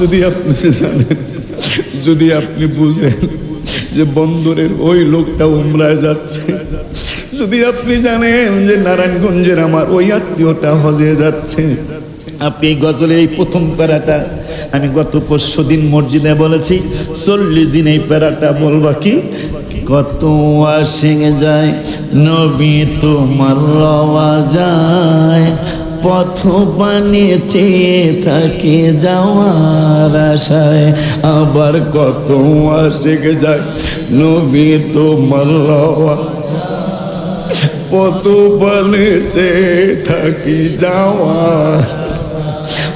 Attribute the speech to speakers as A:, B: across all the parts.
A: যদি আপনি জানেন, যদি আপনি বুঝেন যে বন্দরের ওই লোকটা উমরায় যাচ্ছে, যদি আপনি জানেন যে নারায়ণগঞ্জের আমার ওই আত্মীয়টা হজে যাচ্ছে, আপনি এই গজলের এই প্রথম প্যারাটা আমি গত পরশু দিন মসজিদে বলেছি, চল্লিশ দিন এই প্যারাটা বলবা কি? কত আসিং যায়, নবী তোমার রওয়া যায় পথ বানিয়ে চেয়ে থাকি যাওয়ার আশায়। আবার কত আশেক যায়, নবী তোমার রওয়া পথ বানিয়ে চেয়ে থাকি যাওয়ার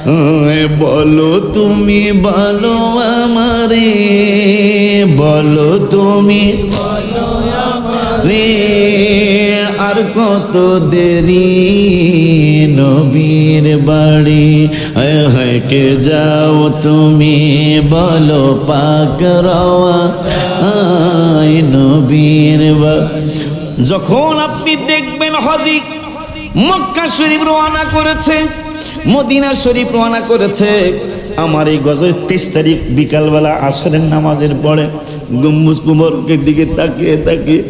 A: আয় বলো তুমি, বলো আমারে, বলো তুমি রে আর কত দেরি নবীর বাড়ি? আয় হায় কে যাও তুমি বলো পাক রওয়া। নবীর যখন আপনি দেখবেন হজি মক্কা শরীফ রওনা করেছে, মদিনা শরীফ রওনা করেছে আমার এই গজের তেইশ তারিখ বিকালবেলা আসরের নামাজের পরে গম্বুজ মুবারকের দিকে তাকিয়ে তাকিয়ে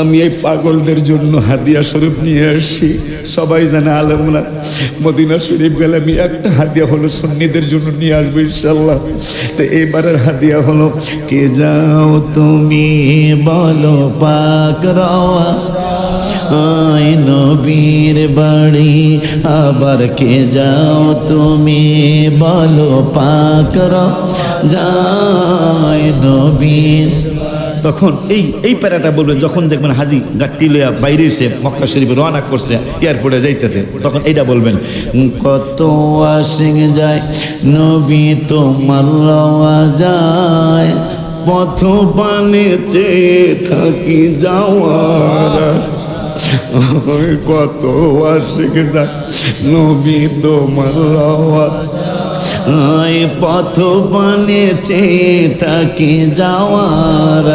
A: আমি এই পাগলদের জন্য হাদিয়া শরীফ নিয়ে আসছি। সবাই জানে আলমরা মদিনা শরীফ গেলে আমি একটা হাদিয়া হলো সন্নিদের জন্য নিয়ে আসব ইনশাল্লাহ তো এবারের হাদিয়া হলো, কে যাও তুমি বলো পাক রওয়া? আয় নবীর বাড়ি, আবার কে যাও তুমি? বলো পাক যায় নবীর তখন এই এই প্যারাটা বলবেন যখন দেখবেন হাজি গাট্টি লইয়া বাইরে এসে মক্কা শরীফে রওনা করছে, এয়ারপোর্টে যাইতেছে, তখন এইটা বলবেন কত আসিং যায়, নবী তোমার রওয়া যায়, পথ পানে চেয়ে থাকি যাওয়ার কত যাক নবী তোমার আই পথ পানে চেয়ে তাকে যাওয়ার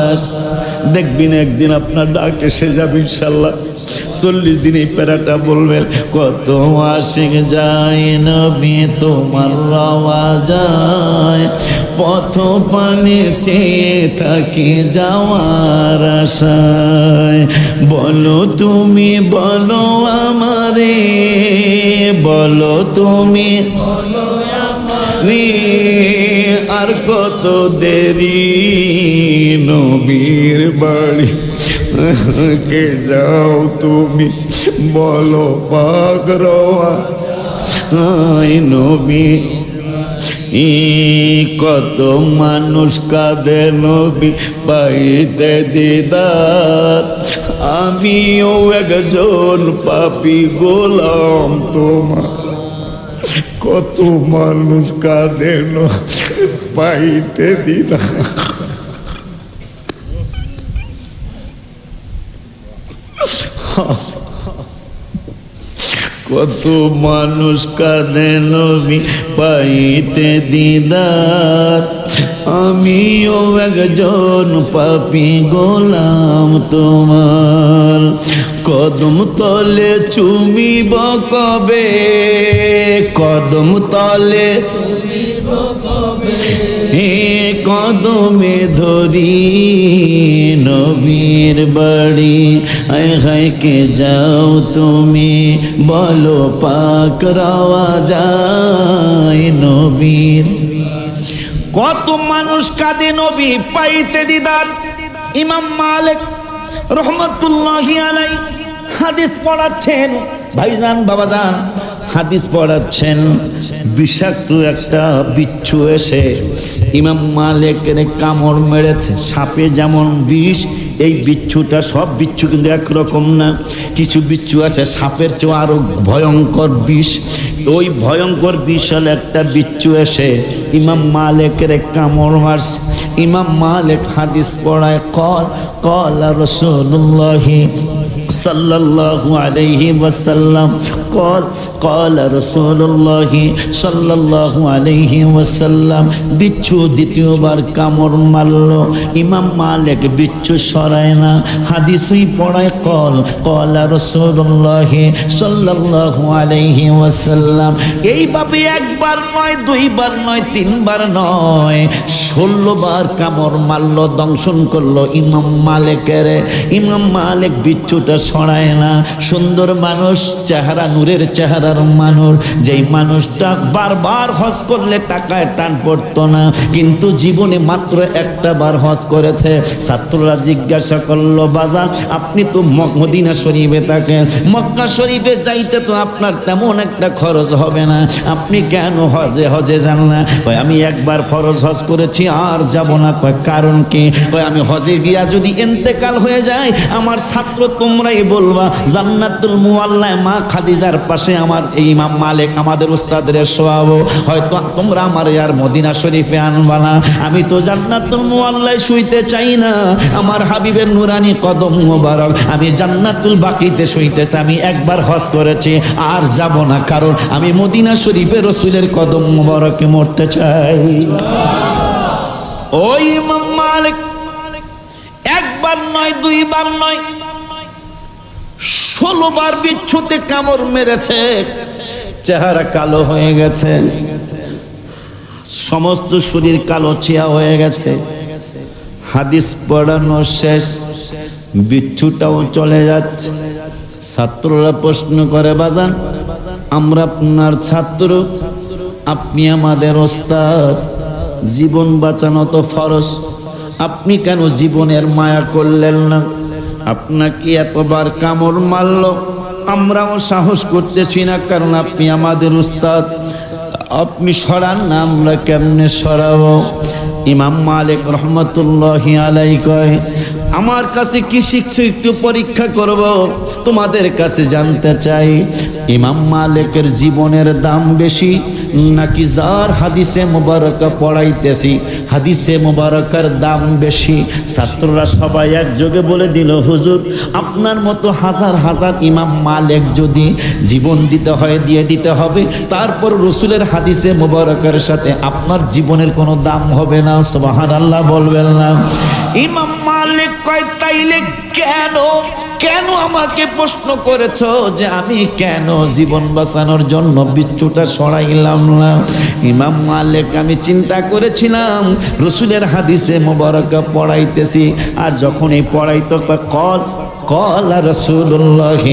A: দেখবেন একদিন আপনার ডাক এসে যাবে ইনশাল্লাহ। চল্লিশ দিন এই প্যারাটা বলবেন, কত আশিক যায় নবী, তোমার রওয়া যায়। পথ পানে চেয়ে থাকি যাওয়ার আশায়। বলো তুমি, বলো আমারে, বলো তুমি রে আর কত দেরি নবীর বাড়ি কে যাও তুমি বলো আয় নবী, ই কত মানুষ কাঁদে নবী, পাইতে দিদার। আমিও একজন পাপি গোলাম তোমার। কত মানুষ কাঁদেন পাইতে দিনা। কত মানুষ কাঁদেন পাইতে দিদার আমিও একজন পাপি গোলাম তোমার। কদম তলে চুমিব কবে? কদম তলে হে কদমে ধরি নবীর বাড়ি। আয় হায় যাও তুমি, বলো পাক রাওয়া যায় নবীর কত মানুষ কাঁদে নবী, পাইতে দিদার। ইমাম মালিক রহমতুল্লাহ আলাই হাদিস পড়াচ্ছেন। ভাইজান, বাবাজান, হাদিস পড়াচ্ছেন। বিষাক্ত একটা বিচ্ছু এসে ইমাম মালিকের কামড় মেরেছে। সাপে যেমন বিষ এই বিচ্ছুটা সব বিচ্ছু কিন্তু একরকম না। কিছু বিচ্ছু আছে, সাপের চেয়ে আরও ভয়ঙ্কর বিষ। ওই ভয়ঙ্কর বিশাল একটা বিচ্ছু এসে ইমাম মালেকের কামড় মার্স ইমাম মালেক হাদিস পড়ায়, কল কল রসুল্লাহি صلى الله عليه وسلم قال قال رسول الله صلى الله عليه وسلم বিচ্ছু দ্বিতীয়বার কামড় মারল ইমাম মালিক বিচ্ছু সরায় না হাদিসই পড়ায় কল কলা রসুল্লাহ সাল্লাল্লাহু আলাইহি ওয়াসাল্লাম এইভাবে একবার নয় দুইবার নয় তিনবার নয় ষোলো বার কামড় মারল দংশন করলো ইমাম মালিকের ইমাম মালিক বিচ্ছুটা সরায় না। সুন্দর মানুষ, চেহারা, নূরের চেহারার মানুষ। যেই মানুষটা বারবার হজ করলে টাকায় টান পড়তো না, কিন্তু জীবনে মাত্র একটা বার হজ করেছে। ছাত্ররা জিজ্ঞাসা করল বাজার আপনি তো মদিনা শরীফে থাকেন। মক্কা শরীফে যাইতে তো আপনার তেমন একটা খরচ হবে না। আপনি কেন হজে হজে যান না? কয়, আমি একবার ফরজ হজ করেছি, আর যাব না। কয়, কারণ কি? কয়, আমি হজে গিয়া যদি এন্তেকাল হয়ে যায়, আমার ছাত্র তোমরাই বলবা, জান্নাতুল মুআল্লায় মা খাদিজার পাশে আমার এই ইমাম মালিক, আমাদের উস্তাদের শোয়াবো হয়তো তোমরা আমার আর মদিনা শরীফে আনবা না। আমি তো জান্নাতুল মুআল্লায় শুইতে চাই না। আমার হাবিবের নুরানি কদম মোবারক। আমি জান্নাতুল বাকিতে শুইতেছি। আমি একবার হজ করেছি, আর যাব না। কারণ আমি মদিনা শরীফে রসুলের কদম মোবারকে মরতে চাই। ওই ইমাম মালিক, একবার নয়, দুইবার নয়। ষোলো বার বিচ্ছুতে কামড় মেরেছে। চেহারা কালো হয়ে গেছে। সমস্ত শরীর কালো ছিয়া হয়ে গেছে। হাদিস পড়ানো শেষ। বিচ্ছুটাও চলে যাচ্ছে। ছাত্ররা প্রশ্ন করে, বাজান, আমরা আপনার ছাত্র। আপনি আমাদের ওস্তাদ। জীবন বাঁচানো তো ফরজ। আপনি কেন জীবনের মায়া করলেন না? আপনাকে এতবার কামড় মারল, আমরাও সাহস করতেছি না, কারণ আপনি আমাদের উস্তাদ। আপনি সরান না আমরা কেমনে সরাবো? ইমাম মালিক রহমতুল্লাহ আলাই কয়, আমার কাছে কি শিখছো একটু পরীক্ষা করব? তোমাদের কাছে জানতে চাই, ইমাম মালিকের জীবনের দাম বেশি নাকি যার হাদিসে মোবারকা পড়াইতেছি, হাদিসে মোবারকার দাম বেশি। ছাত্ররা সবাই একযোগে বলে দিল, হুজুর, আপনার মতো হাজার হাজার ইমাম মালিক যদি জীবন দিতে হয়, দিয়ে দিতে হবে। তারপর রসুলের হাদিসে মোবারকের সাথে আপনার জীবনের কোনো দাম হবে না। সোবাহান আল্লাহ বলবেন না। ইমাম মালিক কয়, তাইলে কেন কেন আমাকে প্রশ্ন করেছ যে আমি কেন জীবন বাঁচানোর জন্য বিচ্ছুটা সরাইলাম না? ইমাম মালিক, আমি চিন্তা করেছিলাম, রসুলের হাদিসে মোবারকা পড়াইতেছি, আর যখন এই পড়াইতো কল কল রসুল্লাহ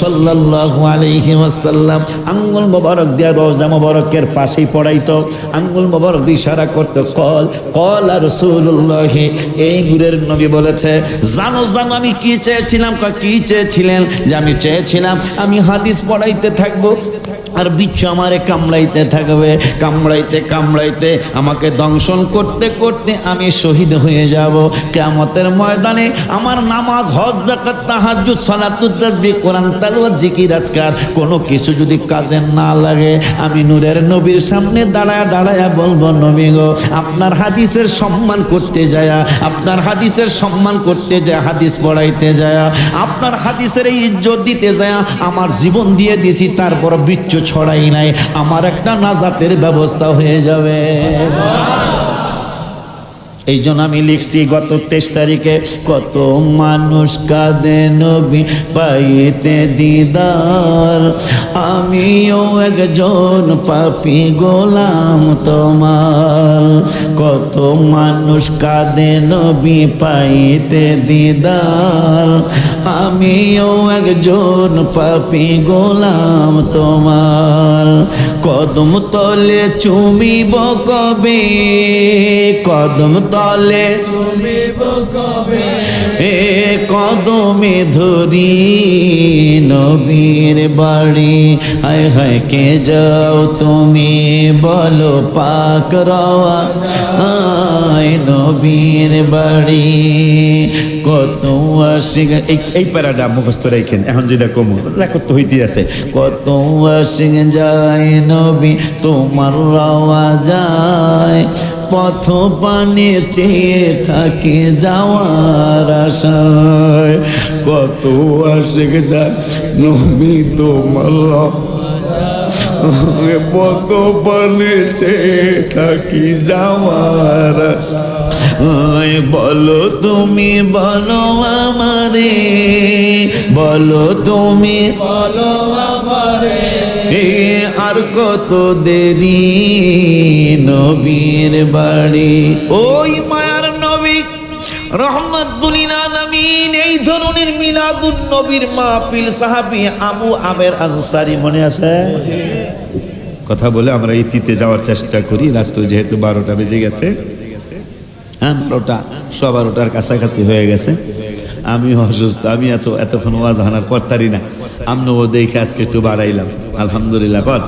A: সাল্লাল্লাহু আলাইহি ওয়াসাল্লাম, আঙ্গুল মোবারক দিয়া রোজা মোবারকের পাশেই পড়াইতো, আঙ্গুল মোবারক দিয়ে ইশারা করতো, কল কল রসুল্লাহ এই গুরের নবী বলেছে, জানো জানো আমি কি চেয়েছিলাম? কি চেয়েছিলেন? যে আমি চেয়েছিলাম, আমি হাদিস পড়াইতে থাকব। আর বিচ্ছু আমারে কামড়াইতে থাকবে। কামড়াইতে কামড়াইতে আমাকে দংশন করতে করতে আমি শহীদ হয়ে যাব। কেমতের ময়দানে আমার নামাজ, হজ জাকাত তাহাজ্জুদ সালাতুত তাসবিহ, কোরআন, তালাওয়াত, জিকির, আজকার কোনো কিছু যদি কাজে না লাগে, আমি নূরের নবীর সামনে দাঁড়ায় দাঁড়ায় বলব, নবী গো, আপনার হাদিসের সম্মান করতে যায়, আপনার হাদিসের সম্মান করতে যায় হাদিস পড়াইতে যায়, আপনার হাদিসের এই ইজ্জত দিতে যায়, আমার জীবন দিয়ে দিছি, তারপর বিচ্ছু ছড়াই নাই, আমার একটা নাজাতের ব্যবস্থা হয়ে যাবে। এই জন্য আমি লিখছি গত তেইশ তারিখে, কত মানুষ কাঁদে নবী পাইতে দিদার। আমিও একজন পাপি গোলাম তোমার। কত মানুষ কাঁদে নবী পাইতে দিদার। আমিও একজন পাপি গোলাম তোমার। কদম তলে চুমিব কবে? কদম তলে এ কদমে ধরি নবীর বাড়ি। হায় হায় কে যাও তুমি বলো পাক রওয়া। আয় নবীর বাড়ি। কত আশিক এই এই প্যারাটা মুখস্থ রেখেন এখন যেটা কম রেকর্ড তো হইতে আছে। কত আশিক যায় নবী তোমার রওয়া যায়। পথ পানে চেয়ে থাকে যাওয়ার আশায় কত আশেক যায় নবী তোমার পথ পানে চেয়ে থাকি যাওয়ার। বলো তুমি, বলো আমারে, বলো তুমি,
B: বলো আমারে
A: এ আর কত দেরি নবীর বাড়ি। ওই মায়ার নবী রহমতুল আলামিন এই ধরনের মিলাদুন নবীর মাহফিল সাহাবী আবু আমের আনসারি মনে আছে? কথা বলে আমরা ইতিতে যাওয়ার চেষ্টা করি রাত যেহেতু বারোটা বেজে গেছে। হ্যাঁ বারোটা সব বারোটার কাছাকাছি হয়ে গেছে। আমি অসুস্থ আমি এত এতক্ষণ ওয়াজ হানার করতারি না। আমরাও দেখে আজকে একটু বাড়াইলাম। আলহামদুলিল্লাহ, কর।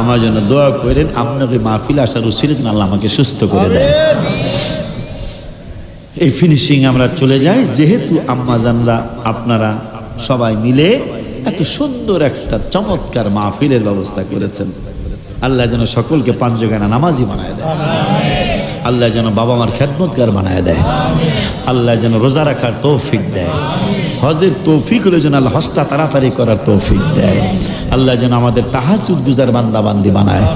A: আমার জন্য দোয়া করেন, আপনাকে মাহফিল আসার যেন আল্লাহ আমাকে সুস্থ করে দেয় এই ফিনিশিং আমরা চলে যাই, যেহেতু আম্মা জানরা, আপনারা সবাই মিলে এত সুন্দর একটা চমৎকার মাহফিলের ব্যবস্থা করেছেন। আল্লাহ যেন সকলকে পাঞ্জগানা নামাজি বানায় দেয়। আল্লাহ যেন বাবা মার খেদমতগার বানায় দেয়। আল্লাহ যেন রোজা রাখার তৌফিক দেয়। হজের তৌফিক হলে যেন আল্লাহ হজটা তাড়াতাড়ি করার তৌফিক দেয়। আল্লাহ যেন আমাদের তাহাজুদ গুজার বান্দাবান্দি বানায়,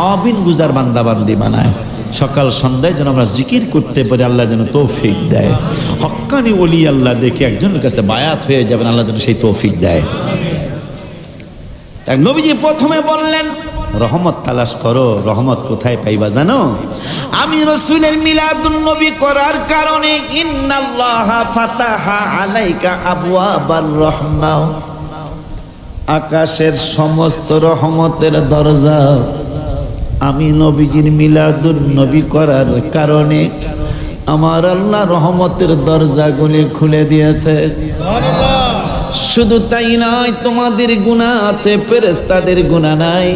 A: আওয়াবিন গুজার বান্দাবান্দি বানায়। সকাল সন্ধ্যায় যেন আমরা জিকির করতে পারি, আল্লাহ যেন তৌফিক দেয়। হক্কানি ওলি আল্লাহ দেখে একজনের কাছে বায়াত হয়ে যাবেন, আল্লাহ যেন সেই তৌফিক দেয়। নবীজি প্রথমে বললেন রহমত তালাশ করো রহমত কোথায় পাইবা জানো? আমি রসুলের মিলাদুন নবী করার কারণে ইন্নাল্লাহ ফাতাহা আলাইকা আবওয়াবার রহমা। আকাশের সমস্ত রহমতের দরজা আমি নবীজির মিলাদুন নবী করার কারণে আমার আল্লাহ রহমতের দরজাগুলি খুলে দিয়েছে। শুধু তাই নয় তোমাদের গুণা আছে ফেরেস্তাদের গুণা নাই।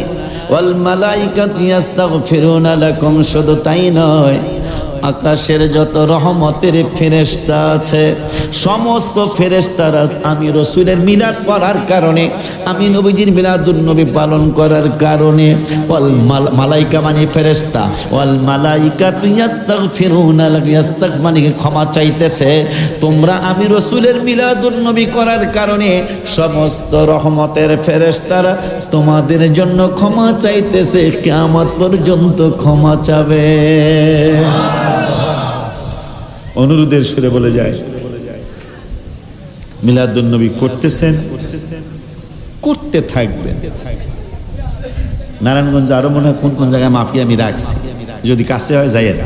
A: ওয়াল মালাইকাতু ইয়াস্তাগফিরুনা লাকুম শুধু তাই নয় আকাশের যত রহমতের ফেরেস্তা আছে, সমস্ত ফেরেস্তারা আমি রসুলের মিলাদ করার কারণে, আমি নবীজির মিলাদুন নবী পালন করার কারণে মাল- মালাইকা মানে ফেরেস্তা ওয়াল মালাইকা ইয়াস্তাগফিরুনা লাক ইয়াস্তাগ মানে ক্ষমা চাইতেছে। তোমরা আমি রসুলের মিলাদুন নবী করার কারণে, সমস্ত রহমতের ফেরেস্তারা তোমাদের জন্য ক্ষমা চাইতেছে, কিয়ামত পর্যন্ত ক্ষমা চাবে। অনুরোধের সুরে বলে যায়। মিলাদুন নবী করতেছেন, করতে থাকবেন। নারায়ণগঞ্জ আরও মনে হয় কোন কোন জায়গায় মাফি আমি রাখছি। যদি কাছে হয় যাইয়েন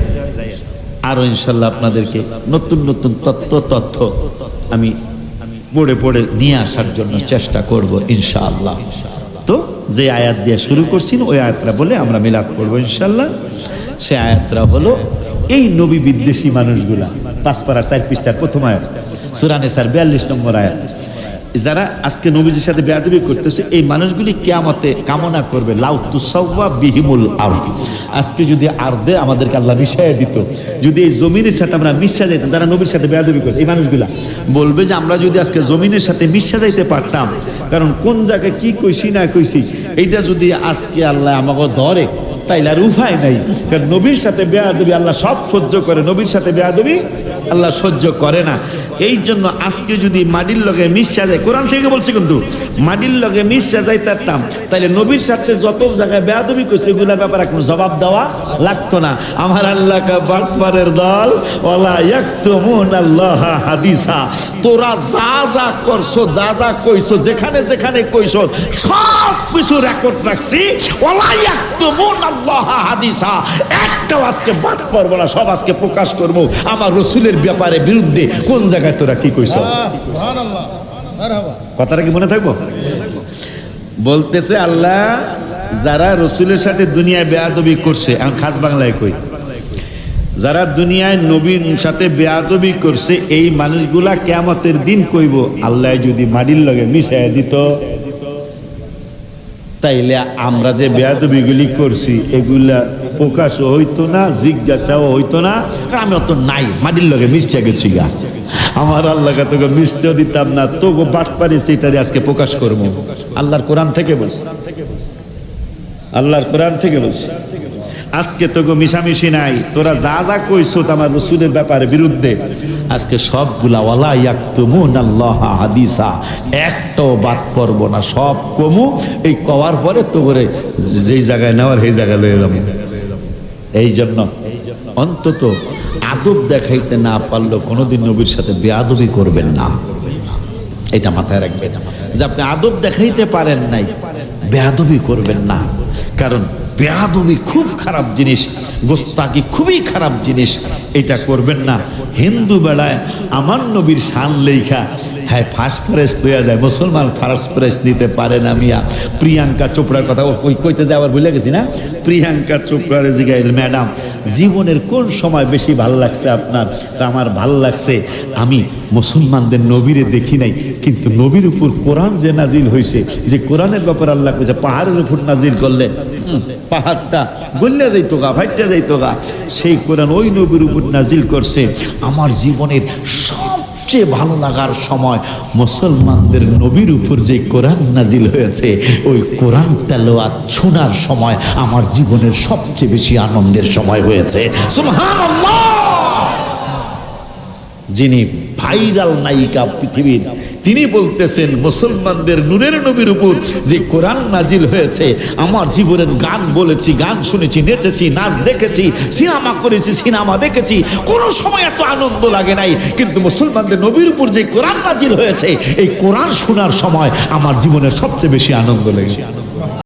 A: আরও ইনশাল্লাহ আপনাদেরকে নতুন নতুন তত্ত্ব, তথ্য আমি পড়ে পড়ে নিয়ে আসার জন্য চেষ্টা করব ইনশাআল্লাহ। তো যে আয়াত দিয়ে শুরু করছি, ওই আয়াতটা বলে আমরা মিলাদ করব ইনশাল্লাহ সে আয়াতটা হলো এই নবী বিদ্বেষী মানুষগুলা, পাঁচপাড়ার চার পৃষ্ঠার প্রথম আয়াত, সুরানে স্যার বিয়াল্লিশ নম্বর আয়াত। যারা আজকে নবীজির সাথে বেয়াদবি করতেছে, এই মানুষগুলি কেয়ামতে কামনা করবে, লাউ লাউতুসাউবা বিহিমুল আরদ। আজকে যদি আর্দে আমাদেরকে আল্লাহ মিশাইয়া দিত, যদি এই জমিনের সাথে আমরা মিশা যাইতাম, যারা নবীর সাথে বেয়াদবি করছে, এই মানুষগুলা বলবে যে আমরা যদি আজকে জমিনের সাথে মিশা যাইতে পারতাম, কারণ কোন জায়গায় কি কইছি, না কইছি, এইটা যদি আজকে আল্লাহ আমাকে ধরে তাইলে আর উপায় নাই। নবীর সাথে বেয়াদবি আল্লাহ সব সহ্য করে নবীর সাথে বেয়াদবি আল্লাহ সহ্য করে না। এই জন্য আজকে যদি মাটির লগে মিশা যায়, কোরআন থেকে বলছি কিন্তু, মাটির লগে মিশা যায় তারতাম তাইলে নবীর সাথে যত জায়গায় বেয়াদবি করছে, এগুলোর ব্যাপারে কোনো জবাব দেওয়া লাগতো না। আমার আল্লাহ দল ওলা আল্লাহ হাদিসা। তোরা যা যা করছ, যা যা কইছো, যেখানে যেখানে কইছো, সব কিছু রেকর্ড রাখছি। ওলা ইয়াকতুমুন আল্লাহ হাদিসা। একটাও আজকে বাদ পারব না সব আজকে প্রকাশ করব। আমার রসুলের ব্যাপারে বিরুদ্ধে কোন জায়গায় তোরা কি কইছো?
B: সুবহানাল্লাহ
A: কথাটা কি মনে থাকব? বলতেছে আল্লাহ যারা রসুলের সাথে দুনিয়ায় বেয়াদবি করছে এখন খাস বাংলায় কই যারা দুনিয়ায় নবীর সাথে বেয়াদবি করছে এই মানুষগুলা কেমতের দিন কইব আল্লাহ যদি মাটির লগে মিশাই দিত। তাইলে আমরা যে বেয়াদবিগুলি করছি, এগুলা প্রকাশও হইতো না, জিজ্ঞাসাও হইতো না। কারণ আমি অত নাই, মাটির লগে মিশতে গেছি গা। আমার আল্লাহকে তোকে মিশতেও দিতাম না তোকে বাট পারি সেটারে আজকে প্রকাশ করব। আল্লাহর কোরআন থেকে বলছি। আল্লাহর কোরআন থেকে বলছি। আজকে তো গো মিশামিশি নাই, তোরা যা যা কইছো আমার রসুলের ব্যাপারে বিরুদ্ধে। আজকে সবগুলা ওয়ালা ইয়াকতুমুন আল্লাহ হাদিসা, একটাও বাদ পড়ব না, সব কমু, এই কওয়ার পরে তো করে যেই জায়গায় নেওয়ার সেই জায়গায় লয়ে যাব। এই জন্য অন্তত আদব দেখাইতে না পারলেও কোনোদিন নবীর সাথে বেয়াদবি করবেন না। এটা মাথায় রাখবেন। যে আপনি আদব দেখাইতে পারেন নাই, বেয়াদবি করবেন না। কারণ বেয়াদবি খুব খারাপ জিনিস গোস্তাকি খুবই খারাপ জিনিস, এটা করবেন না। হিন্দু বেলায় আমার নবীর শান লেখা হ্যাঁ ফার্স্ট প্রাইজ লইয়া যায়। মুসলমান ফার্স্ট প্রাইজ নিতে পারে না মিয়া। প্রিয়াঙ্কা চোপড়ার কথা কই কইতে যায়, আবার ভুলে গেছি না? প্রিয়াঙ্কা চোপড়ার জিগাই ম্যাডাম, জীবনের কোন সময় বেশি ভালো লাগছে আপনার? তা আমার ভালো লাগছে, আমি মুসলমানদের নবীরে দেখি নাই, কিন্তু নবীর উপর কোরআন যে নাজিল হয়েছে যে কোরআনের ব্যাপার আল্লাহ কইছে, পাহাড়ের উপর নাজিল করলে পাহাড়টা গল্লা যাইতো গা ফাইটটা যাইতো গা। সেই কোরআন ওই নবীর উপর নাজিল করছে। আমার জীবনের সবচেয়ে ভালো লাগার সময় মুসলমানদের নবীর উপর যে কোরআন নাজিল হয়েছে, ওই কোরআন তেলোয়াত শোনার সময় আমার জীবনের সবচেয়ে বেশি আনন্দের সময় হয়েছে। সুবহানাল্লাহ! যিনি ভাইরাল নায়িকা পৃথিবীর, তিনি বলতেছেন, মুসলমানদের নূরের নবীর উপর যে কোরআন নাজিল হয়েছে, আমার জীবনের গান বলেছি, গান শুনেছি, নেচেছি, নাচ দেখেছি, সিনেমা করেছি, সিনেমা দেখেছি, কোনো সময় এত আনন্দ লাগে নাই। কিন্তু মুসলমানদের নবীর উপর যে কোরআন নাজিল হয়েছে, এই কোরআন শোনার সময় আমার জীবনের সবচেয়ে বেশি আনন্দ লেগেছে।